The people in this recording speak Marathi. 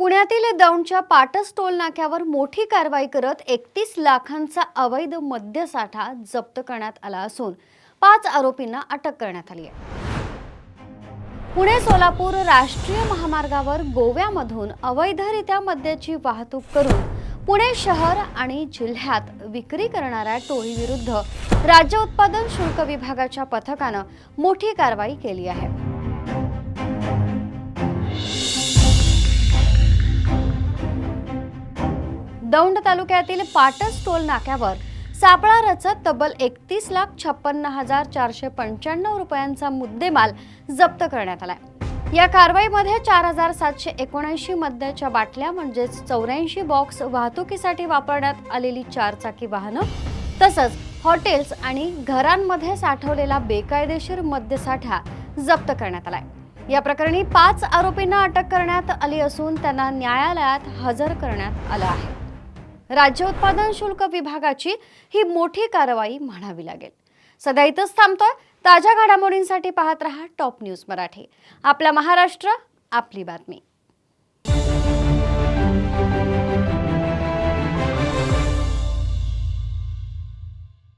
पुण्यातील दौंडच्या पाटस टोल नाक्यावर मोठी कारवाई करत एकतीस लाखांचा अवैध मद्यसाठा जप्त करण्यात आला असून पाच आरोपींना अटक करण्यात आली आहे. पुणे सोलापूर राष्ट्रीय महामार्गावर गोव्यामधून अवैधरित्या मद्याची वाहतूक करून पुणे शहर आणि जिल्ह्यात विक्री करणाऱ्या टोळीविरुद्ध राज्य उत्पादन शुल्क विभागाच्या पथकानं मोठी कारवाई केली आहे. दौंड तालुक्यातील पाटस टोल नाक्यावर सापळा रचत तब्बल एकतीस लाख छप्पन्न हजार चारशे पंच्याण्णव रुपयांचा मुद्देमाल जप्त करण्यात आला या कारवाईमध्ये चार हजार सातशे एकोणऐंशी मद्याच्या बाटल्या म्हणजेच चौऱ्याऐंशी बॉक्स वाहतुकीसाठी वापरण्यात आलेली चारचाकी वाहनं तसंच हॉटेल्स आणि घरांमध्ये साठवलेला बेकायदेशीर मद्यसाठा जप्त करण्यात आलाय. या प्रकरणी पाच आरोपींना अटक करण्यात आली असून त्यांना न्यायालयात हजर करण्यात आलं आहे. राज्य उत्पादन शुल्क विभागाची ही मोठी कारवाई म्हणावी लागेल. सध्या इथंच थांबतोय. ताज्या घडामोडींसाठी पाहत रहा टॉप न्यूज मराठी. आपला महाराष्ट्र आपली बातमी.